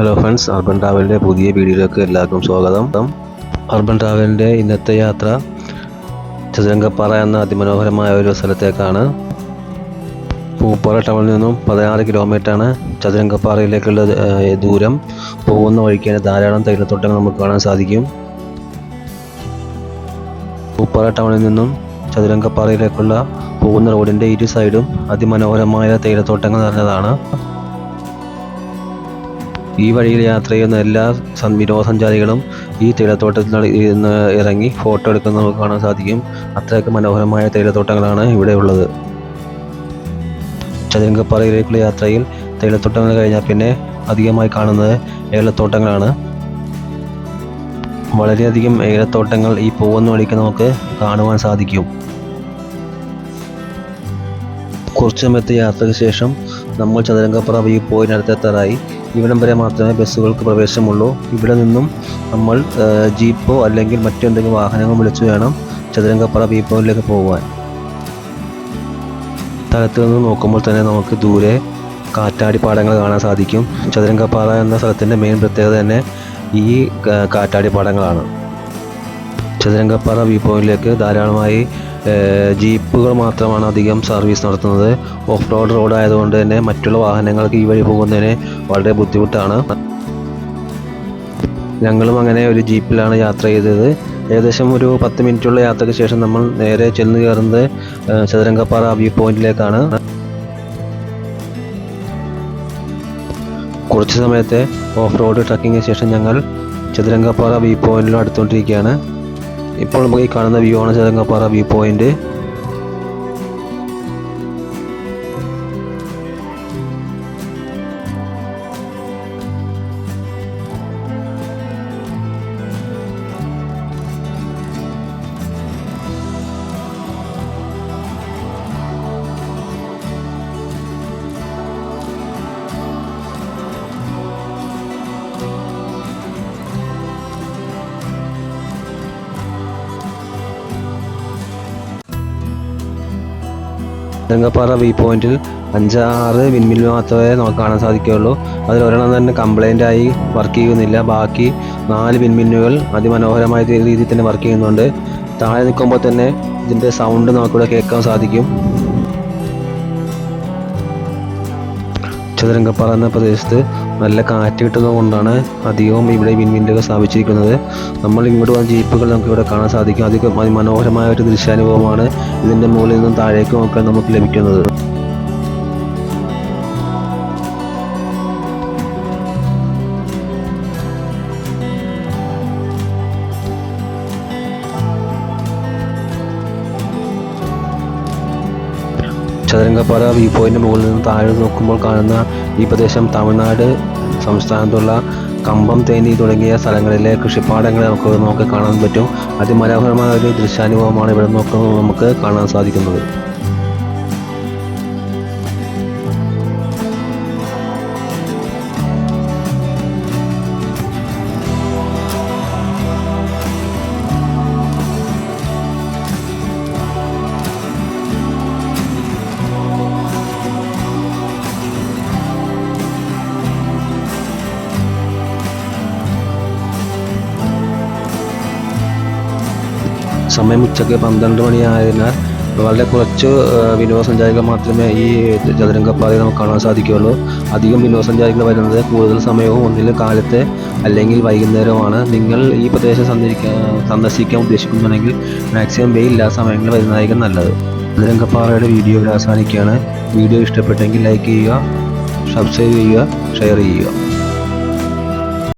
Hello friends urban ട്രാവലിന്റെ പുതിയ വീഡിയോയിലേക്ക് എല്ലാവർക്കും സ്വാഗതം. അർബൻ ട്രാവലിന്റെ ഇന്നത്തെ യാത്ര ചതുരംഗപ്പാറ എന്ന അതിമനോഹരമായ ഒരു സ്ഥലത്തേക്കാണ്. പൂപ്പാറ ടൗണിൽ നിന്നും പതിനാറ് കിലോമീറ്ററാണ് ചതുരംഗപ്പാറയിലേക്കുള്ള ദൂരം. പോകുന്ന വഴിക്ക് ധാരാളം തൈലത്തോട്ടങ്ങൾ നമുക്ക് കാണാൻ സാധിക്കും. പൂപ്പാറ ടൗണിൽ നിന്നും ചതുരംഗപ്പാറയിലേക്കുള്ള പോകുന്ന റോഡിന്റെ ഇരു സൈഡും അതിമനോഹരമായ തേയിലത്തോട്ടങ്ങൾ നിറഞ്ഞതാണ്. ഈ വഴിയിൽ യാത്ര ചെയ്യുന്ന എല്ലാ വിനോദസഞ്ചാരികളും ഈ തേയിലത്തോട്ടത്തിൽ ഇരുന്ന് ഇറങ്ങി ഫോട്ടോ എടുക്കുന്ന നമുക്ക് കാണാൻ സാധിക്കും. അത്രയ്ക്ക് മനോഹരമായ തേയിലത്തോട്ടങ്ങളാണ് ഇവിടെ ഉള്ളത്. ചതുരംഗപ്പാറയിലേക്കുള്ള യാത്രയിൽ തേയിലത്തോട്ടങ്ങൾ കഴിഞ്ഞാൽ പിന്നെ അധികമായി കാണുന്നത് ഏലത്തോട്ടങ്ങളാണ്. വളരെയധികം ഏലത്തോട്ടങ്ങൾ ഈ പോകുന്ന വഴിക്ക് നമുക്ക് കാണുവാൻ സാധിക്കും. കുറച്ച് സമയത്തെ യാത്രയ്ക്ക് ശേഷം നമ്മൾ ചതുരംഗപ്പുറ വ്യൂ പോയിന്റിനടുത്തെത്താറായി ഇവിടം വരെ മാത്രമേ ബസ്സുകൾക്ക് പ്രവേശമുള്ളൂ ഇവിടെ നിന്നും നമ്മൾ ജീപ്പോ അല്ലെങ്കിൽ മറ്റെന്തെങ്കിലും വാഹനങ്ങൾ വിളിച്ചു വേണം ചതുരംഗപ്പുറ ബി പോയിന്റിലേക്ക് പോകുവാൻ സ്ഥലത്ത് നിന്ന് നോക്കുമ്പോൾ തന്നെ നമുക്ക് ദൂരെ കാറ്റാടി പാടങ്ങൾ കാണാൻ സാധിക്കും. ചതുരംഗപ്പാറ എന്ന സ്ഥലത്തിന്റെ മെയിൻ പ്രത്യേകത തന്നെ ഈ കാറ്റാടിപ്പാടങ്ങളാണ്. കാറ്റാടി പാടങ്ങളാണ് ചതുരംഗപ്പാറ വ്യൂ പോയിന്റിലേക്ക് ധാരാളമായി ജീപ്പുകൾ മാത്രമാണ് അധികം സർവീസ് നടത്തുന്നത്. ഓഫ് റോഡ് റോഡ് ആയതുകൊണ്ട് തന്നെ മറ്റുള്ള വാഹനങ്ങൾക്ക് ഈ വഴി പോകുന്നതിന് വളരെ ബുദ്ധിമുട്ടാണ്. ഞങ്ങളും അങ്ങനെ ഒരു ജീപ്പിലാണ് യാത്ര ചെയ്തത്. ഏകദേശം ഒരു പത്ത് മിനിറ്റുള്ള യാത്രയ്ക്ക് ശേഷം നമ്മൾ നേരെ ചെന്ന് കയറുന്നത് ചതുരംഗപ്പാറ വ്യൂ പോയിന്റിലേക്കാണ്. കുറച്ച് സമയത്തെ ഓഫ് റോഡ് ട്രക്കിങ്ങിന് ശേഷം ഞങ്ങൾ ചതുരംഗപ്പാറ വ്യൂ പോയിന്റിലും അടുത്തുകൊണ്ടിരിക്കുകയാണ് ഇപ്പോൾ നമുക്ക് ഈ കാണുന്ന വ്യൂ ആണ് Cherungappara view point Chathurangappara view പോയിന്റിൽ അഞ്ചാറ് വിൻമിൽ മാത്രമേ നമുക്ക് കാണാൻ സാധിക്കുകയുള്ളൂ. അതിൽ ഒരെണ്ണം തന്നെ കംപ്ലൈന്റ് ആയി വർക്ക് ചെയ്യുന്നില്ല. ബാക്കി നാല് വിൻമിന്നുകൾ അതിമനോഹരമായ രീതിയിൽ തന്നെ വർക്ക് ചെയ്യുന്നുണ്ട്. താഴെ നിൽക്കുമ്പോൾ തന്നെ ഇതിന്റെ സൗണ്ട് നമുക്കിവിടെ കേൾക്കാൻ സാധിക്കും. ചതുരംഗപ്പാറ എന്ന പ്രദേശത്ത് നല്ല കാറ്റ് കിട്ടുന്നത് കൊണ്ടാണ് അധികവും ഇവിടെ വിൻവിൻഡുകൾ സ്ഥാപിച്ചിരിക്കുന്നത്. നമ്മൾ ഇങ്ങോട്ട് വന്ന ജീപ്പുകൾ നമുക്ക് ഇവിടെ കാണാൻ സാധിക്കും. അധികം അതിമനോഹരമായ ഒരു ദൃശ്യാനുഭവമാണ് ഇതിന്റെ മുകളിൽ നിന്നും താഴേക്ക് നോക്കാൻ നമുക്ക് ലഭിക്കുന്നത്. ചതുരംഗപ്പാറ വ്യൂ പോയിന്റ് മുകളിൽ നിന്ന് താഴെ നോക്കുമ്പോൾ കാണുന്ന ഈ പ്രദേശം തമിഴ്നാട് സംസ്ഥാനത്തുള്ള കമ്പം തേനി തുടങ്ങിയ സ്ഥലങ്ങളിലെ കൃഷിപ്പാടങ്ങളെ നമുക്ക് നോക്കി കാണാൻ പറ്റും. അതിമനോഹരമായ ഒരു ദൃശ്യാനുഭവമാണ് ഇവിടെ നോക്കുമ്പോൾ നമുക്ക് കാണാൻ സാധിക്കുന്നത്. സമയം ഉച്ചയ്ക്ക് പന്ത്രണ്ട് മണിയായതിനാൽ വളരെ കുറച്ച് വിനോദസഞ്ചാരികൾ മാത്രമേ ഈ ചതുരംഗപ്പാതയിൽ നമുക്ക് കാണാൻ സാധിക്കുകയുള്ളൂ. അധികം വിനോദസഞ്ചാരികൾ വരുന്നത് കൂടുതൽ സമയവും ഒന്നിൽ കാലത്തെ അല്ലെങ്കിൽ വൈകുന്നേരമാണ് നിങ്ങൾ ഈ പ്രദേശം സന്ദർശിക്കാൻ സന്ദർശിക്കാൻ ഉദ്ദേശിക്കുന്നുണ്ടെങ്കിൽ മാക്സിമം വെയിലില്ലാത്ത സമയങ്ങളിൽ വരുന്നതായിരിക്കും നല്ലത്. ചതുരംഗപ്പാറയുടെ വീഡിയോ ഇവിടെ അവസാനിക്കുകയാണ്. വീഡിയോ ഇഷ്ടപ്പെട്ടെങ്കിൽ ലൈക്ക് ചെയ്യുക സബ്സ്ക്രൈബ് ചെയ്യുക ഷെയർ ചെയ്യുക.